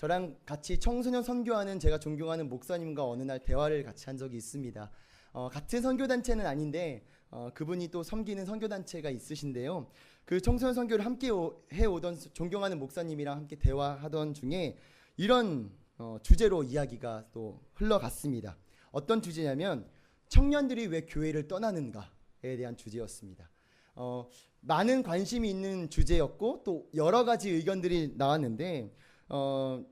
저랑 같이 청소년 선교하는 제가 존경하는 목사님과 어느 날 대화를 같이 한 적이 있습니다. 어, 같은 선교 단체는 아닌데 어, 그분이 또 섬기는 선교 단체가 있으신데요. 그 청소년 선교를 함께 오- 해오던 수- 존경하는 목사님이랑 함께 대화하던 중에 이런 어, 주제로 이야기가 또 흘러갔습니다. 어떤 주제냐면 청년들이 왜 교회를 떠나는가에 대한 주제였습니다. 어, 많은 관심이 있는 주제였고 또 여러 가지 의견들이 나왔는데 어,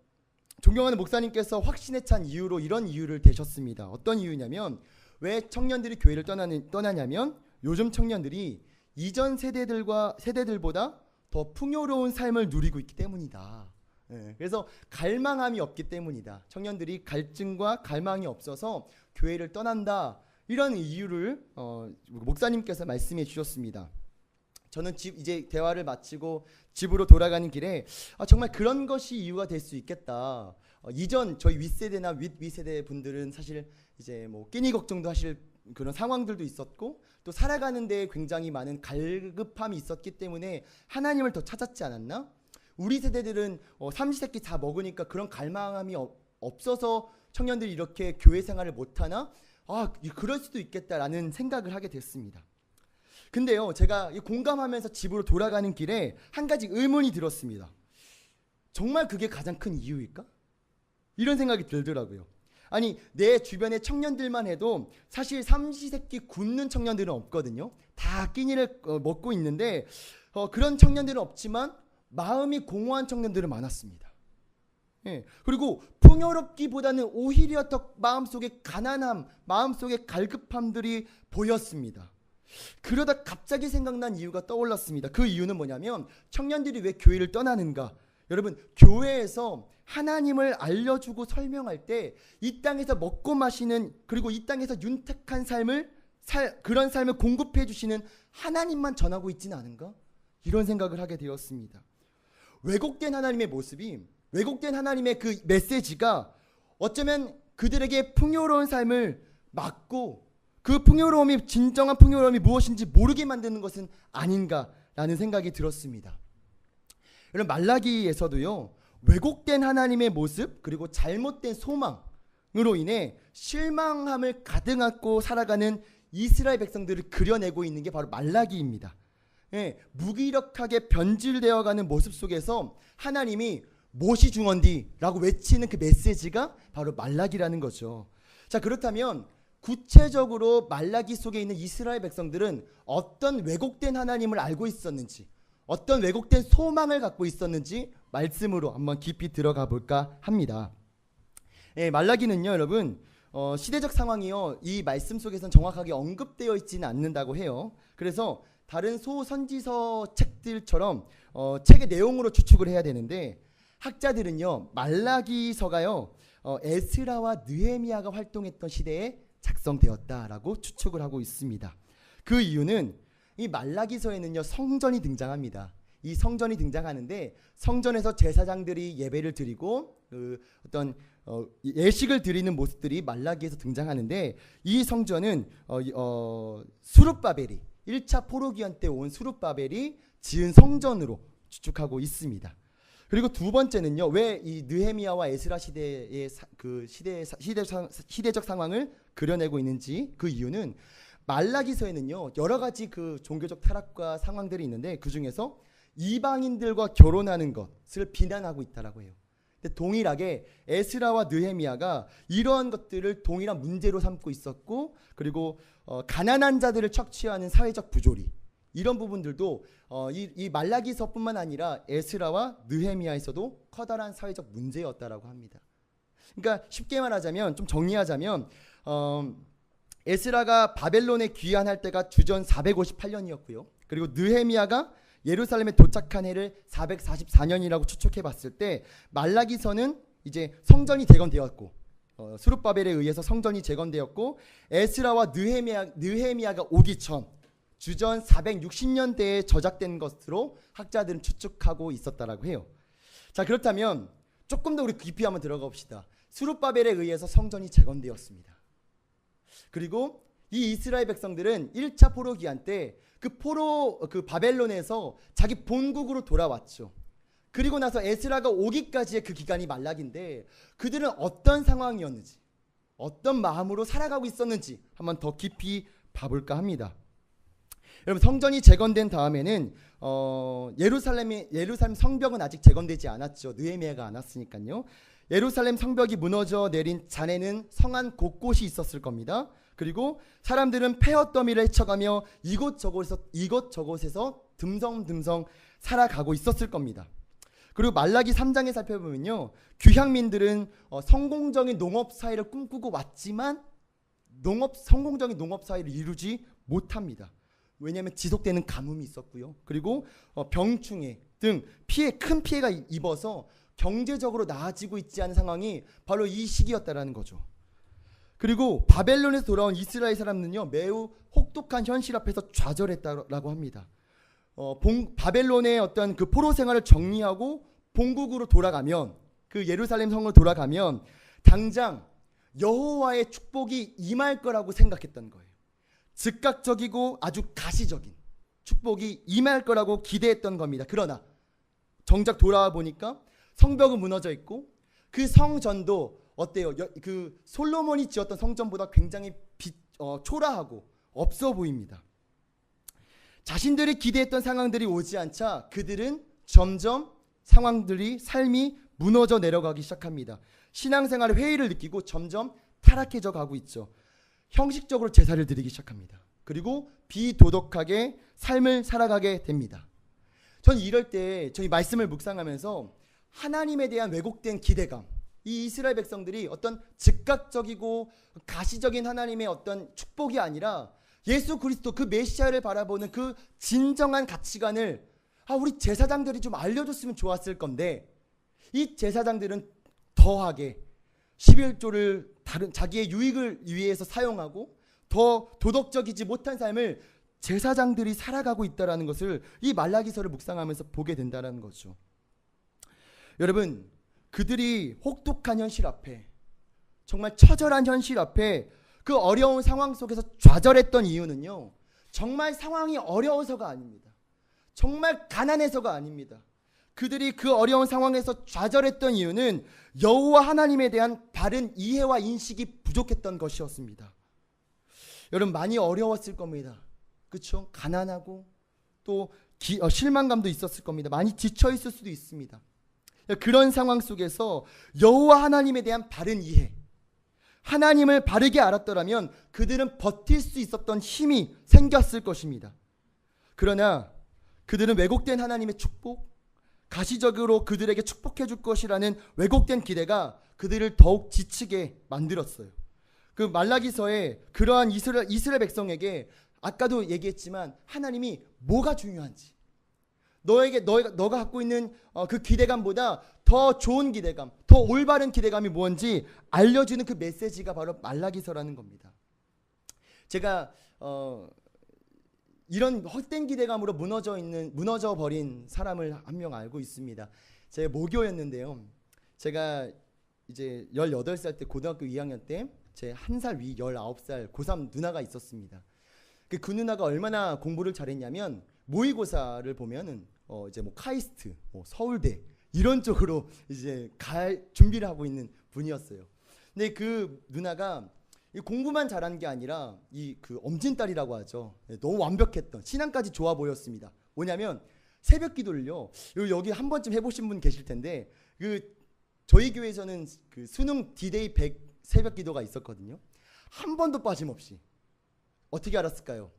존경하는 목사님께서 확신에 찬 이유로 이런 이유를 대셨습니다. 어떤 이유냐면 왜 청년들이 교회를 떠나는, 떠나냐면 요즘 청년들이 이전 세대들과 세대들보다 더 풍요로운 삶을 누리고 있기 때문이다. 예, 그래서 갈망함이 없기 때문이다. 청년들이 갈증과 갈망이 없어서 교회를 떠난다. 이런 이유를 어, 목사님께서 말씀해 주셨습니다. 저는 집 이제 대화를 마치고 집으로 돌아가는 길에 아, 정말 그런 것이 이유가 될 수 있겠다. 어, 이전 저희 윗세대나 윗 위세대 분들은 사실 이제 뭐 끼니 걱정도 하실 그런 상황들도 있었고 또 살아가는 데 굉장히 많은 갈급함이 있었기 때문에 하나님을 더 찾았지 않았나? 우리 세대들은 어, 삼시세끼 다 먹으니까 그런 갈망함이 어- 없어서 청년들이 이렇게 교회 생활을 못 하나? 아, 이- 그럴 수도 있겠다라는 생각을 하게 됐습니다. 근데요, 제가 이 공감하면서 집으로 돌아가는 길에 한 가지 의문이 들었습니다. 정말 그게 가장 큰 이유일까? 이런 생각이 들더라고요. 아니, 내 주변의 청년들만 해도 사실 삼시세끼 굶는 청년들은 없거든요. 다 끼니를 어, 먹고 있는데 어, 그런 청년들은 없지만 마음이 공허한 청년들은 많았습니다. 예. 그리고 풍요롭기보다는 오히려 더 마음속에 가난함, 마음속에 갈급함들이 보였습니다. 그러다 갑자기 생각난 이유가 떠올랐습니다. 그 이유는 뭐냐면 청년들이 왜 교회를 떠나는가? 여러분, 교회에서 하나님을 알려주고 설명할 때 이 땅에서 먹고 마시는 그리고 이 땅에서 윤택한 삶을 살, 그런 삶을 공급해 주시는 하나님만 전하고 있지는 않은가? 이런 생각을 하게 되었습니다. 왜곡된 하나님의 모습이 왜곡된 하나님의 그 메시지가 어쩌면 그들에게 풍요로운 삶을 막고 그 풍요로움이 진정한 풍요로움이 무엇인지 모르게 만드는 것은 아닌가라는 생각이 들었습니다. 여러분 말라기에서도요 왜곡된 하나님의 모습 그리고 잘못된 소망으로 인해 실망함을 가득 안고 살아가는 이스라엘 백성들을 그려내고 있는 게 바로 말라기입니다. 예, 무기력하게 변질되어가는 모습 속에서 하나님이 못이 중언디라고 외치는 그 메시지가 바로 말라기라는 거죠. 자 그렇다면 구체적으로 말라기 속에 있는 이스라엘 백성들은 어떤 왜곡된 하나님을 알고 있었는지, 어떤 왜곡된 소망을 갖고 있었는지 말씀으로 한번 깊이 들어가 볼까 합니다. 예, 말라기는요, 여러분 어, 시대적 상황이요 이 말씀 속에서는 정확하게 언급되어 있지는 않는다고 해요. 그래서 다른 소선지서 책들처럼 어, 책의 내용으로 추측을 해야 되는데 학자들은요 말라기서가요 어, 에스라와 느헤미야가 활동했던 시대에 작성되었다라고 추측을 하고 있습니다. 그 이유는 이 말라기서에는요 성전이 등장합니다. 이 성전이 등장하는데 성전에서 제사장들이 예배를 드리고 그 어떤 어, 예식을 드리는 모습들이 말라기에서 등장하는데 이 성전은 어, 이- 어, 수룹바벨이 1차 포로기한 때 온 수룹바벨이 지은 성전으로 추측하고 있습니다. 그리고 두 번째는요. 왜 이 느헤미야와 에스라 시대의 사- 그 시대 시대 시대적 상황을 그려내고 있는지 그 이유는 말라기서에는요. 여러 가지 그 종교적 타락과 상황들이 있는데 그 중에서 이방인들과 결혼하는 것을 비난하고 있다라고 해요. 근데 동일하게 에스라와 느헤미야가 이러한 것들을 동일한 문제로 삼고 있었고 그리고 어, 가난한 자들을 척취하는 사회적 부조리 이런 부분들도 어, 이, 이 말라기서뿐만 아니라 에스라와 느헤미야에서도 커다란 사회적 문제였다라고 합니다. 그러니까 쉽게 말하자면 좀 정리하자면 어, 에스라가 바벨론에 귀환할 때가 주전 458년이었고요. 그리고 느헤미야가 예루살렘에 도착한 해를 444년이라고 추측해 봤을 때 말라기서는 이제 성전이 재건되었고 어, 수룹바벨에 의해서 성전이 재건되었고 에스라와 느헤미야, 느헤미야가 오기 전 주전 460년대에 저작된 것으로 학자들은 추측하고 있었다라고 해요. 자 그렇다면 조금 더 우리 깊이 한번 들어가 봅시다. 수룹바벨에 의해서 성전이 재건되었습니다. 그리고 이 이스라엘 백성들은 1차 포로 기한 때 그 포로 그 바벨론에서 자기 본국으로 돌아왔죠. 그리고 나서 에스라가 오기까지의 그 기간이 말락인데 그들은 어떤 상황이었는지 어떤 마음으로 살아가고 있었는지 한번 더 깊이 봐볼까 합니다. 여러분 성전이 재건된 다음에는 어, 예루살렘이 예루살렘 성벽은 아직 재건되지 않았죠. 느헤미야가 안 왔으니까요. 예루살렘 성벽이 무너져 내린 잔해는 성안 곳곳이 있었을 겁니다. 그리고 사람들은 폐허 더미를 헤쳐가며 이곳저곳에서 이곳저곳에서 듬성듬성 살아가고 있었을 겁니다. 그리고 말라기 3장에 살펴보면요. 귀향민들은 어, 성공적인 농업 사회를 꿈꾸고 왔지만 농업 성공적인 농업 사회를 이루지 못합니다. 왜냐하면 지속되는 가뭄이 있었고요. 그리고 어, 병충해 등 피해 큰 피해가 이- 입어서 경제적으로 나아지고 있지 않은 상황이 바로 이 시기였다라는 거죠. 그리고 바벨론에서 돌아온 이스라엘 사람들은요 매우 혹독한 현실 앞에서 좌절했다라고 합니다. 어, 봉, 바벨론의 어떤 그 포로 생활을 정리하고 본국으로 돌아가면 그 예루살렘 성으로 돌아가면 당장 여호와의 축복이 임할 거라고 생각했던 거예요. 즉각적이고 아주 가시적인 축복이 임할 거라고 기대했던 겁니다. 그러나 정작 돌아와 보니까 성벽은 무너져 있고 그 성전도 어때요? 여- 그 솔로몬이 지었던 성전보다 굉장히 빛, 어, 초라하고 없어 보입니다. 자신들이 기대했던 상황들이 오지 않자 그들은 점점 상황들이 삶이 무너져 내려가기 시작합니다. 신앙생활의 회의를 느끼고 점점 타락해져 가고 있죠. 형식적으로 제사를 드리기 시작합니다. 그리고 비도덕하게 삶을 살아가게 됩니다. 전 이럴 때 저희 말씀을 묵상하면서 하나님에 대한 왜곡된 기대감, 이 이스라엘 백성들이 어떤 즉각적이고 가시적인 하나님의 어떤 축복이 아니라 예수 그리스도 그 메시아를 바라보는 그 진정한 가치관을 아 우리 제사장들이 좀 알려줬으면 좋았을 건데 이 제사장들은 더하게 11조를 다른 자기의 유익을 위해서 사용하고 더 도덕적이지 못한 삶을 제사장들이 살아가고 있다라는 것을 이 말라기서를 묵상하면서 보게 된다라는 거죠. 여러분, 그들이 혹독한 현실 앞에 정말 처절한 현실 앞에 그 어려운 상황 속에서 좌절했던 이유는요. 정말 상황이 어려워서가 아닙니다. 정말 가난해서가 아닙니다. 그들이 그 어려운 상황에서 좌절했던 이유는 여호와 하나님에 대한 바른 이해와 인식이 부족했던 것이었습니다. 여러분 많이 어려웠을 겁니다. 그렇죠? 가난하고 또 기- 어, 실망감도 있었을 겁니다. 많이 지쳐 있을 수도 있습니다. 그런 상황 속에서 여호와 하나님에 대한 바른 이해, 하나님을 바르게 알았더라면 그들은 버틸 수 있었던 힘이 생겼을 것입니다. 그러나 그들은 왜곡된 하나님의 축복, 가시적으로 그들에게 축복해 줄 것이라는 왜곡된 기대가 그들을 더욱 지치게 만들었어요. 그 말라기서에 그러한 이스라엘, 이스라엘 백성에게 아까도 얘기했지만 하나님이 뭐가 중요한지 너에게 너가 너가 갖고 있는 어, 그 기대감보다 더 좋은 기대감, 더 올바른 기대감이 뭔지 알려주는 그 메시지가 바로 말라기서라는 겁니다. 제가 어, 이런 헛된 기대감으로 무너져 있는 무너져 버린 사람을 한 명 알고 있습니다. 제가 모교였는데요. 제가 이제 18살 때 고등학교 2학년 때 제 한 살 위 19살 고3 누나가 있었습니다. 그, 그 누나가 얼마나 공부를 잘했냐면 모의고사를 보면은 어 이제 뭐 카이스트, 뭐 서울대 이런 쪽으로 이제 갈 준비를 하고 있는 분이었어요. 근데 그 누나가 이 공부만 잘한 게 아니라 이 그 엄진딸이라고 하죠. 네, 너무 완벽했던 신앙까지 좋아 보였습니다. 뭐냐면 새벽 기도를요. 요- 여기 한 번쯤 해보신 분 계실 텐데 그 저희 교회에서는 그 수능 디데이 100 새벽 기도가 있었거든요. 한 번도 빠짐없이 어떻게 알았을까요?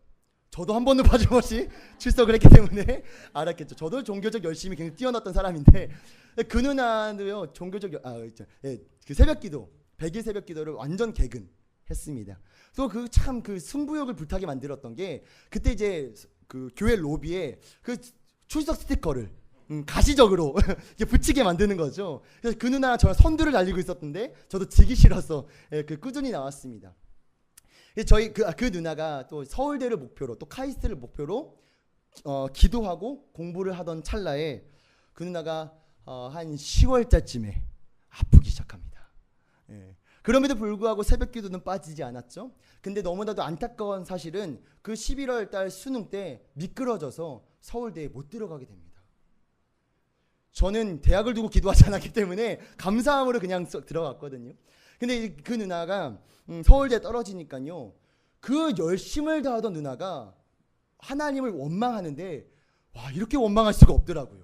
저도 한 번도 빠짐없이 출석을 했기 때문에 알았겠죠. 저도 종교적 열심히 굉장히 뛰어났던 사람인데 그 누나도요 종교적 여- 아. 예, 그 새벽 기도 100일 새벽 기도를 완전 개근 했습니다. 또 그 참 그 승부욕을 불타게 만들었던 게 그때 이제 그 교회 로비에 그 출석 스티커를 음, 가시적으로 이렇게 붙이게 만드는 거죠. 그래서 그 누나랑 저랑 선두를 달리고 있었는데 저도 지기 싫어서 예, 그 꾸준히 나왔습니다. 저희 그, 아, 그 누나가 또 서울대를 목표로 또 카이스트를 목표로 어, 기도하고 공부를 하던 찰나에 그 누나가 어, 한 10월달쯤에 아프기 시작합니다. 예. 그럼에도 불구하고 새벽 기도는 빠지지 않았죠. 근데 너무나도 안타까운 사실은 그 11월 달 수능 때 미끄러져서 서울대에 못 들어가게 됩니다. 저는 대학을 두고 기도하지 않았기 때문에 감사함으로 그냥 쏙 들어갔거든요. 근데 이- 그 누나가 음, 서울대 떨어지니까요. 그 열심을 다하던 누나가 하나님을 원망하는데 와 이렇게 원망할 수가 없더라고요.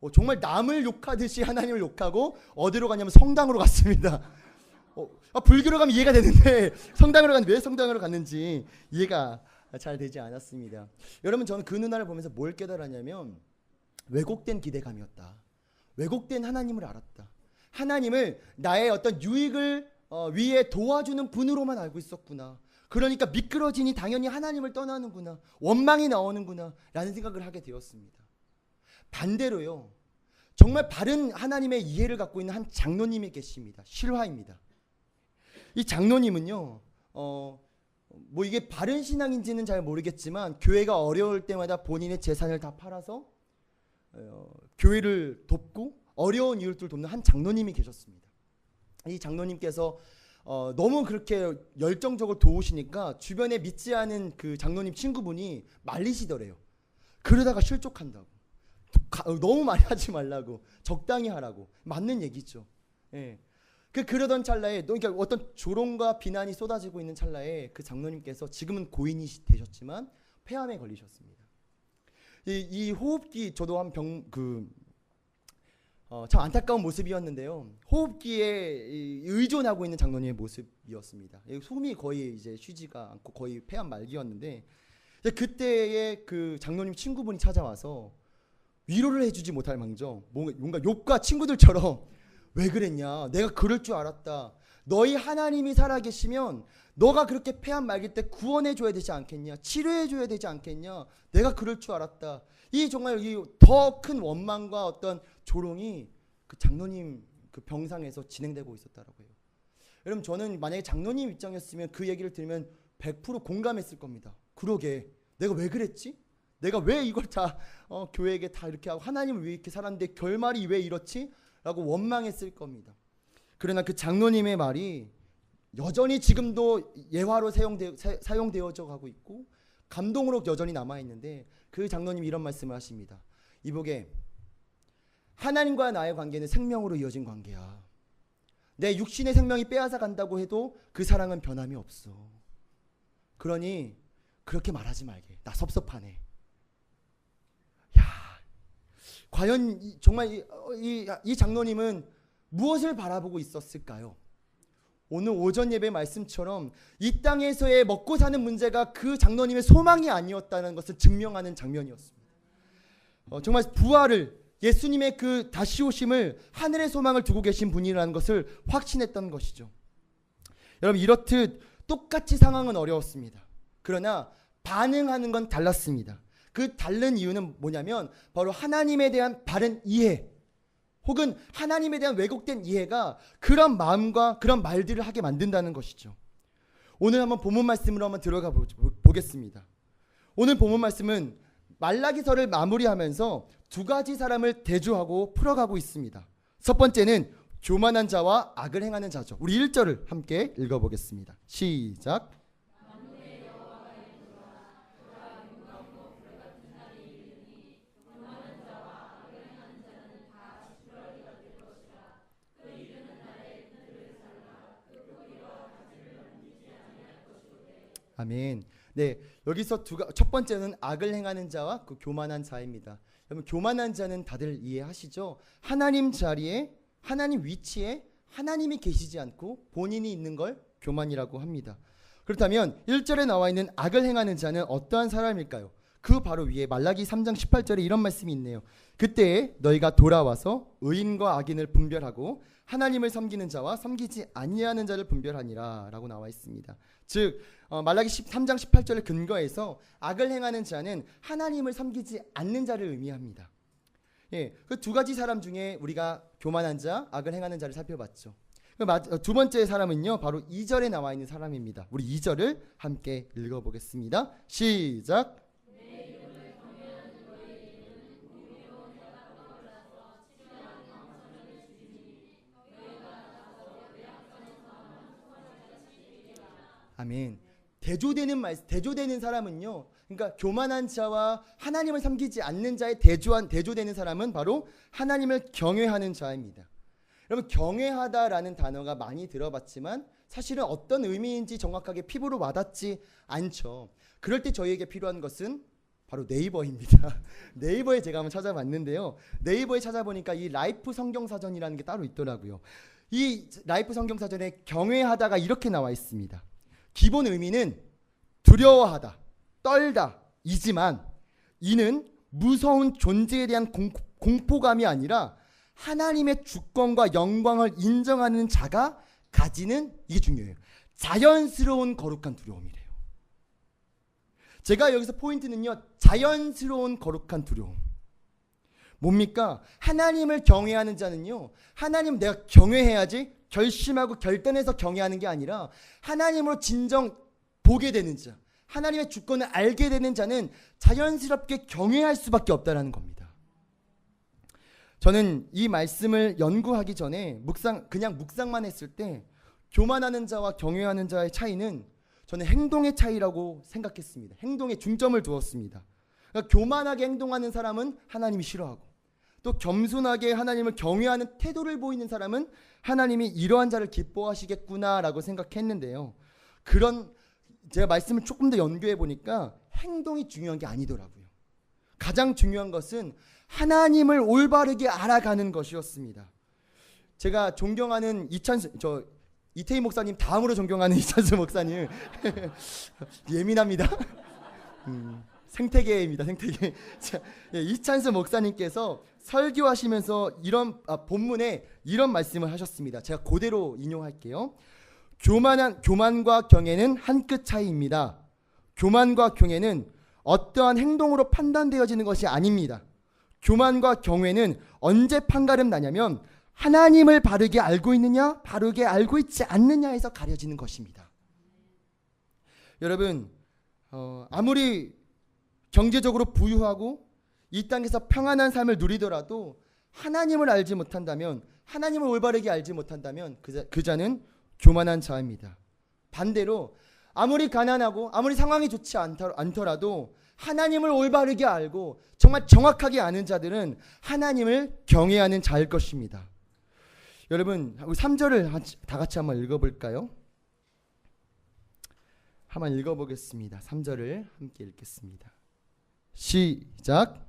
어, 정말 남을 욕하듯이 하나님을 욕하고 어디로 가냐면 성당으로 갔습니다. 어, 아, 불교로 가면 이해가 되는데 성당으로 갔는데 왜 성당으로 갔는지 이해가 잘 되지 않았습니다. 여러분 저는 그 누나를 보면서 뭘 깨달았냐면 왜곡된 기대감이었다. 왜곡된 하나님을 알았다. 하나님을 나의 어떤 유익을 어, 위해 도와주는 분으로만 알고 있었구나. 그러니까 미끄러지니 당연히 하나님을 떠나는구나. 원망이 나오는구나. 라는 생각을 하게 되었습니다. 반대로요. 정말 바른 하나님의 이해를 갖고 있는 한 장로님이 계십니다. 실화입니다. 이 장로님은요. 어, 뭐 이게 바른 신앙인지는 잘 모르겠지만 교회가 어려울 때마다 본인의 재산을 다 팔아서 어, 교회를 돕고 어려운 이웃들 돕는 한 장로님이 계셨습니다. 이 장로님께서 어, 너무 그렇게 열정적으로 도우시니까 주변에 믿지 않은 그 장로님 친구분이 말리시더래요. 그러다가 실족한다고. 가- 어, 너무 많이 하지 말라고. 적당히 하라고. 맞는 얘기죠. 예. 그 그러던 찰나에 또 그러니까 어떤 조롱과 비난이 쏟아지고 있는 찰나에 그 장로님께서 지금은 고인이 시- 되셨지만 폐암에 걸리셨습니다. 이, 이 호흡기 저도 한 병 그 어, 참 안타까운 모습이었는데요. 호흡기에 이 의존하고 있는 장로님의 모습이었습니다. 이 숨이 거의 이제 쉬지가 않고 거의 폐암 말기였는데 그때의 그 장로님 친구분이 찾아와서 위로를 해주지 못할 망정 뭔가 욕과 친구들처럼 왜 그랬냐? 내가 그럴 줄 알았다. 너희 하나님이 살아계시면 너가 그렇게 폐암 말길 때 구원해 줘야 되지 않겠냐? 치료해 줘야 되지 않겠냐? 내가 그럴 줄 알았다. 이 정말 이 더 큰 원망과 어떤 조롱이 그 장로님 그 병상에서 진행되고 있었다라고 해요. 여러분 저는 만약에 장로님 입장이었으면 그 얘기를 들으면 100% 공감했을 겁니다. 그러게. 내가 왜 그랬지? 내가 왜 이걸 다 어, 교회에게 다 이렇게 하고 하나님을 위해 이렇게 살았는데 결말이 왜 이렇지? 라고 원망했을 겁니다. 그러나 그 장로님의 말이 여전히 지금도 예화로 사용되어져 가고 있고 감동으로 여전히 남아 있는데 그 장로님이 이런 말씀을 하십니다. 이보게 하나님과 나의 관계는 생명으로 이어진 관계야. 내 육신의 생명이 빼앗아 간다고 해도 그 사랑은 변함이 없어. 그러니 그렇게 말하지 말게. 나 섭섭하네. 과연 이- 정말 이, 어, 이, 이 장로님은 무엇을 바라보고 있었을까요? 오늘 오전 예배 말씀처럼 이 땅에서의 먹고 사는 문제가 그 장로님의 소망이 아니었다는 것을 증명하는 장면이었습니다. 어, 정말 부활을 예수님의 그 다시 오심을 하늘의 소망을 두고 계신 분이라는 것을 확신했던 것이죠. 여러분 이렇듯 똑같이 상황은 어려웠습니다. 그러나 반응하는 건 달랐습니다. 그 다른 이유는 뭐냐면 바로 하나님에 대한 바른 이해 혹은 하나님에 대한 왜곡된 이해가 그런 마음과 그런 말들을 하게 만든다는 것이죠. 오늘 한번 본문 말씀으로 한번 들어가 보, 보겠습니다. 오늘 본문 말씀은 말라기서를 마무리하면서 두 가지 사람을 대조하고 풀어가고 있습니다. 첫 번째는 교만한 자와 악을 행하는 자죠. 우리 1절을 함께 읽어보겠습니다. 시작. 아멘. 네, 여기서 두가 첫 번째는 악을 행하는 자와 그 교만한 자입니다. 여러분 교만한 자는 다들 이해하시죠? 하나님 자리에 하나님 위치에 하나님이 계시지 않고 본인이 있는 걸 교만이라고 합니다. 그렇다면 1절에 나와 있는 악을 행하는 자는 어떠한 사람일까요? 그 바로 위에 말라기 3장 18절에 이런 말씀이 있네요. 그때 너희가 돌아와서 의인과 악인을 분별하고 하나님을 섬기는 자와 섬기지 아니하는 자를 분별하니라라고 나와 있습니다. 즉 어, 말라기 3장 18절을 근거해서 악을 행하는 자는 하나님을 섬기지 않는 자를 의미합니다. 예, 그 두 가지 사람 중에 우리가 교만한 자, 악을 행하는 자를 살펴봤죠. 그 마- 어, 두 번째 사람은요, 바로 2절에 나와 있는 사람입니다. 우리 2절을 함께 읽어보겠습니다. 시작. 아멘. 대조되는 말, 대조되는 사람은요, 그러니까 교만한 자와 하나님을 섬기지 않는 자의 대조한 대조되는 사람은 바로 하나님을 경외하는 자입니다. 여러분 경외하다라는 단어가 많이 들어봤지만 사실은 어떤 의미인지 정확하게 피부로 와닿지 않죠. 그럴 때 저희에게 필요한 것은 바로 네이버입니다. 네이버에 제가 한번 찾아봤는데요. 네이버에 찾아보니까 이 라이프 성경 사전이라는 게 따로 있더라고요. 이 라이프 성경 사전에 경외하다가 이렇게 나와 있습니다. 기본 의미는 두려워하다, 떨다, 이지만 이는 무서운 존재에 대한 공, 공포 감이 아니라 하나님의 주권과 영광을 인정하는 자가 가지는 이게 중요해요. 자연스러운 거룩한 두려움이래요. 제가 여기서 포인트는요. 자연스러운 거룩한 두려움. 뭡니까? 하나님을 경외하는 자는요. 하나님 내가 경외해야지 결심하고 결단해서 경외하는 게 아니라 하나님으로 진정 보게 되는 자. 하나님의 주권을 알게 되는 자는 자연스럽게 경외할 수밖에 없다라는 겁니다. 저는 이 말씀을 연구하기 전에 묵상 그냥 묵상만 했을 때 교만하는 자와 경외하는 자의 차이는 저는 행동의 차이라고 생각했습니다. 행동에 중점을 두었습니다. 그러니까 교만하게 행동하는 사람은 하나님이 싫어하고 또 겸손하게 하나님을 경외하는 태도를 보이는 사람은 하나님이 이러한 자를 기뻐하시겠구나라고 생각했는데요. 그런 제가 말씀을 조금 더 연구해 보니까 행동이 중요한 게 아니더라고요. 가장 중요한 것은 하나님을 올바르게 알아가는 것이었습니다. 제가 존경하는 이찬수 저 이태희 목사님 다음으로 존경하는 이찬수 목사님 예민합니다. 음, 생태계입니다. 생태계. 자, 예, 이찬수 목사님께서 설교하시면서 이런 아, 본문에 이런 말씀을 하셨습니다. 제가 그대로 인용할게요. 교만한 교만과 경애는 한 끗 차이입니다. 교만과 경애는 어떠한 행동으로 판단되어지는 것이 아닙니다. 교만과 경외는 언제 판가름 나냐면 하나님을 바르게 알고 있느냐, 바르게 알고 있지 않느냐에서 가려지는 것입니다. 여러분, 어, 아무리 경제적으로 부유하고 이 땅에서 평안한 삶을 누리더라도 하나님을 알지 못한다면, 하나님을 올바르게 알지 못한다면 그, 자, 그 자는 교만한 자입니다. 반대로 아무리 가난하고 아무리 상황이 좋지 않더 라도 하나님을 올바르게 알고 정말 정확하게 아는 자들은 하나님을 경외하는 자일 것입니다. 여러분, 우리 3절을 다 같이 한번 읽어볼까요? 한번 읽어보겠습니다. 3절을 함께 읽겠습니다. 시작.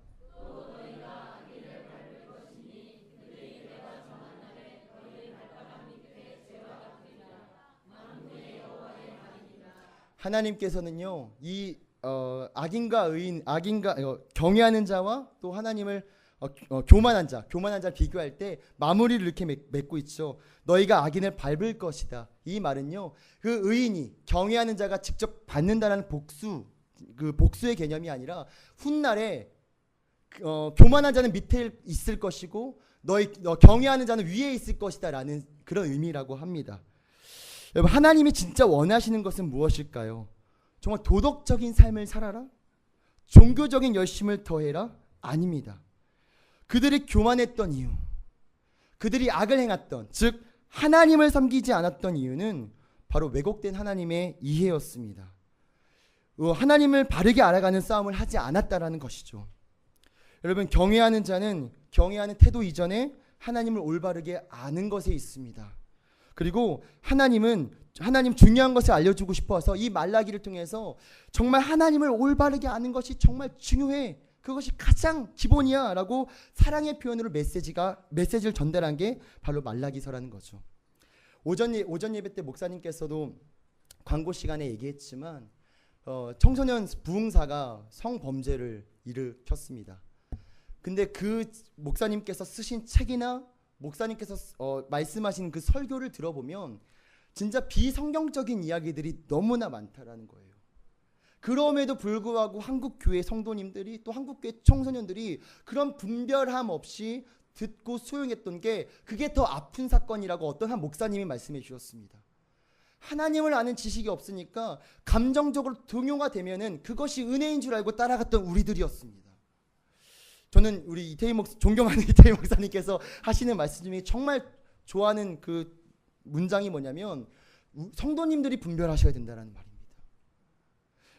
하나님께서는요 이 어, 악인과 의인, 악인과 어, 경외하는 자와 또 하나님을 어, 어, 교만한 자, 교만한 자를 비교할 때 마무리를 이렇게 맺, 고 있죠. 너희가 악인을 밟을 것이다. 이 말은요, 그 의인이 경외하는 자가 직접 받는다는 복수, 그 복수의 개념이 아니라 훗날에 어, 교만한 자는 밑에 있을 것이고 너희 너 경외하는 자는 위에 있을 것이다라는 그런 의미라고 합니다. 여러분 하나님이 진짜 원하시는 것은 무엇일까요? 정말 도덕적인 삶을 살아라? 종교적인 열심을 더해라? 아닙니다. 그들이 교만했던 이유, 그들이 악을 행했던, 즉 하나님을 섬기지 않았던 이유는 바로 왜곡된 하나님의 이해였습니다. 어, 하나님을 바르게 알아가는 싸움을 하지 않았다라는 것이죠. 여러분 경외하는 자는 경외하는 태도 이전에 하나님을 올바르게 아는 것에 있습니다. 그리고 하나님은 하나님 중요한 것을 알려주고 싶어서 이 말라기를 통해서 정말 하나님을 올바르게 아는 것이 정말 중요해. 그것이 가장 기본이야라고 사랑의 표현으로 메시지가 메시지를 전달한 게 바로 말라기서라는 거죠. 오전 예, 오전 예배 때 목사님께서도 광고 시간에 얘기했지만 어, 청소년 부흥사가 성범죄를 일으켰습니다. 근데 그 목사님께서 쓰신 책이나 목사님께서 어, 말씀하신 그 설교를 들어보면 진짜 비성경적인 이야기들이 너무나 많다라는 거예요. 그럼에도 불구하고 한국 교회 성도님들이 또 한국 교회 청소년들이 그런 분별함 없이 듣고 수용했던 게 그게 더 아픈 사건이라고 어떤 한 목사님이 말씀해 주셨습니다. 하나님을 아는 지식이 없으니까 감정적으로 동요가 되면은 그것이 은혜인 줄 알고 따라갔던 우리들이었습니다. 저는 우리 이태희 목 존경하는 이태희 목사님께서 하시는 말씀 중에 정말 좋아하는 그 문장이 뭐냐면 성도님들이 분별하셔야 된다는 말입니다.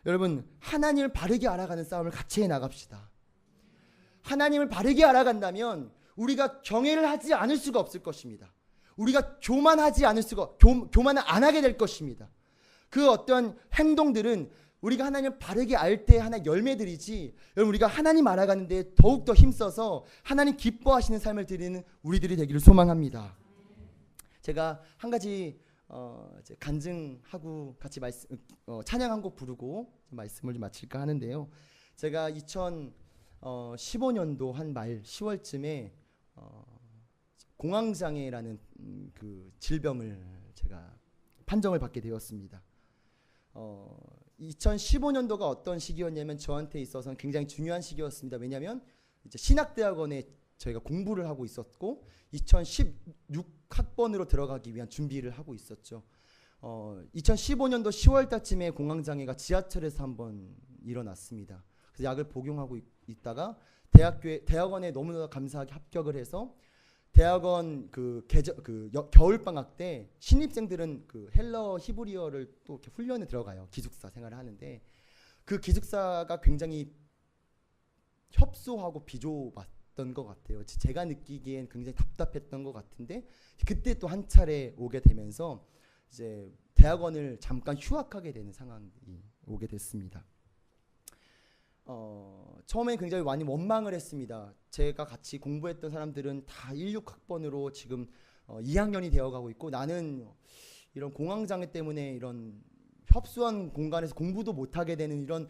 여러분 하나님을 바르게 알아가는 싸움을 같이 해 나갑시다. 하나님을 바르게 알아간다면 우리가 경외를 하지 않을 수가 없을 것입니다. 우리가 교만하지 않을 수가 교, 교만을 안 하게 될 것입니다. 그 어떤 행동들은 우리가 하나님을 바르게 알 때 하나 열매들이지 여러분 우리가 하나님 알아가는데 더욱 더 힘써서 하나님 기뻐하시는 삶을 드리는 우리들이 되기를 소망합니다. 제가 한 가지 어, 간증하고 같이 말씀 어, 찬양 한 곡 부르고 말씀을 좀 마칠까 하는데요. 제가 2015년도 한 말 10월쯤에 어, 공황장애라는 음, 그 질병을 제가 판정을 받게 되었습니다. 어, 2015년도가 어떤 시기였냐면 저한테 있어서는 굉장히 중요한 시기였습니다. 왜냐하면 이제 신학대학원에 저희가 공부를 하고 있었고 2016학번으로 들어가기 위한 준비를 하고 있었죠. 어, 2015년도 10월 달쯤에 공황장애가 지하철에서 한번 일어났습니다. 그래서 약을 복용하고 있, 있다가 대학교에 대학원에 너무나 감사하게 합격을 해서 대학원 그 계절 그 겨울 방학 때 신입생들은 그 헬러 히브리어를 또 이렇게 훈련에 들어가요 기숙사 생활을 하는데 그 기숙사가 굉장히 협소하고 비좁았던 것 같아요. 제가 느끼기엔 굉장히 답답했던 것 같은데 그때 또 한 차례 오게 되면서 이제 대학원을 잠깐 휴학하게 되는 상황이 오게 됐습니다. 어, 처음에 굉장히 많이 원망을 했습니다. 제가 같이 공부했던 사람들은 다 16학번으로 지금 어, 2학년이 되어가고 있고 나는 이런 공황장애 때문에 이런 협소한 공간에서 공부도 못하게 되는 이런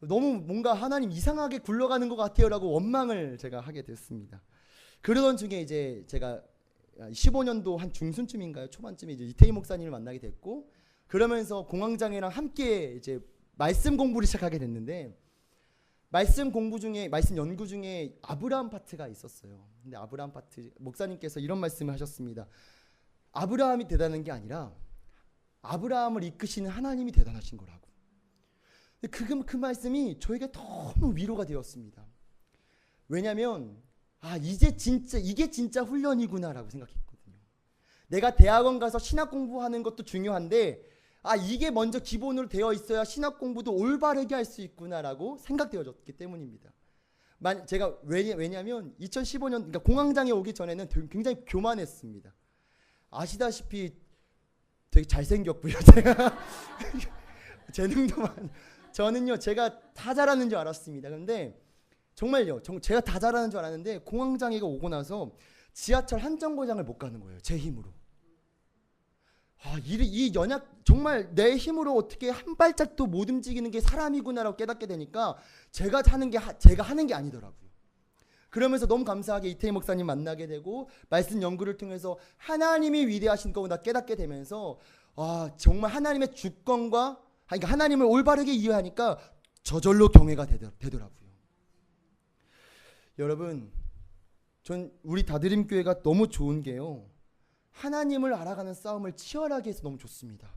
너무 뭔가 하나님 이상하게 굴러가는 것 같아요라고 원망을 제가 하게 됐습니다. 그러던 중에 이제 제가 15년도 한 중순쯤인가요? 초반쯤에 이제 이태희 목사님을 만나게 됐고 그러면서 공황장애랑 함께 이제 말씀 공부를 시작하게 됐는데 말씀 공부 중에 말씀 연구 중에 아브라함 파트가 있었어요. 근데 아브라함 파트 목사님께서 이런 말씀을 하셨습니다. 아브라함이 대단한 게 아니라 아브라함을 이끄시는 하나님이 대단하신 거라고. 그, 그 말씀이 저에게 너무 위로가 되었습니다. 왜냐하면 아 이제 진짜 이게 진짜 훈련이구나라고 생각했거든요. 내가 대학원 가서 신학 공부하는 것도 중요한데 아 이게 먼저 기본으로 되어 있어야 신학 공부도 올바르게 할 수 있구나라고 생각되어졌기 때문입니다. 만 제가 왜냐, 왜냐하면 2015년 그러니까 공황장애 오기 전에는 굉장히 교만했습니다. 아시다시피 되게 잘생겼고요. 제가 재능도 많. 저는요 제가 다 잘하는 줄 알았습니다. 근데 정말요, 제가 다 잘하는 줄 알았는데 공황장애가 오고 나서 지하철 한 정거장을 못 가는 거예요. 제 힘으로. 아, 이, 이 연약 정말 내 힘으로 어떻게 한 발짝도 못 움직이는 게 사람이구나라고 깨닫게 되니까 제가 하는 게 제가 하는 게 아니더라고요. 그러면서 너무 감사하게 이태희 목사님 만나게 되고 말씀 연구를 통해서 하나님이 위대하신 거구나 깨닫게 되면서 아, 정말 하나님의 주권과 그러니까 하나님을 올바르게 이해하니까 저절로 경외가 되더 라고요. 여러분, 전 우리 다드림 교회가 너무 좋은 게요. 하나님을 알아가는 싸움을 치열하게 해서 너무 좋습니다.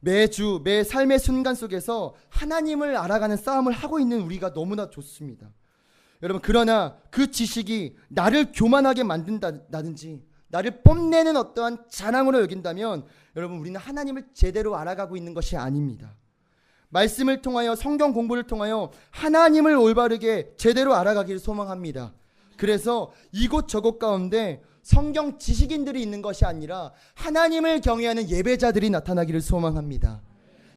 매주 매 삶의 순간 속에서 하나님을 알아가는 싸움을 하고 있는 우리가 너무나 좋습니다. 여러분 그러나 그 지식이 나를 교만하게 만든다든지 나를 뽐내는 어떠한 자랑으로 여긴다면 여러분 우리는 하나님을 제대로 알아가고 있는 것이 아닙니다. 말씀을 통하여 성경 공부를 통하여 하나님을 올바르게 제대로 알아가기를 소망합니다. 그래서 이곳 저곳 가운데 성경 지식인들이 있는 것이 아니라 하나님을 경외하는 예배자들이 나타나기를 소망합니다.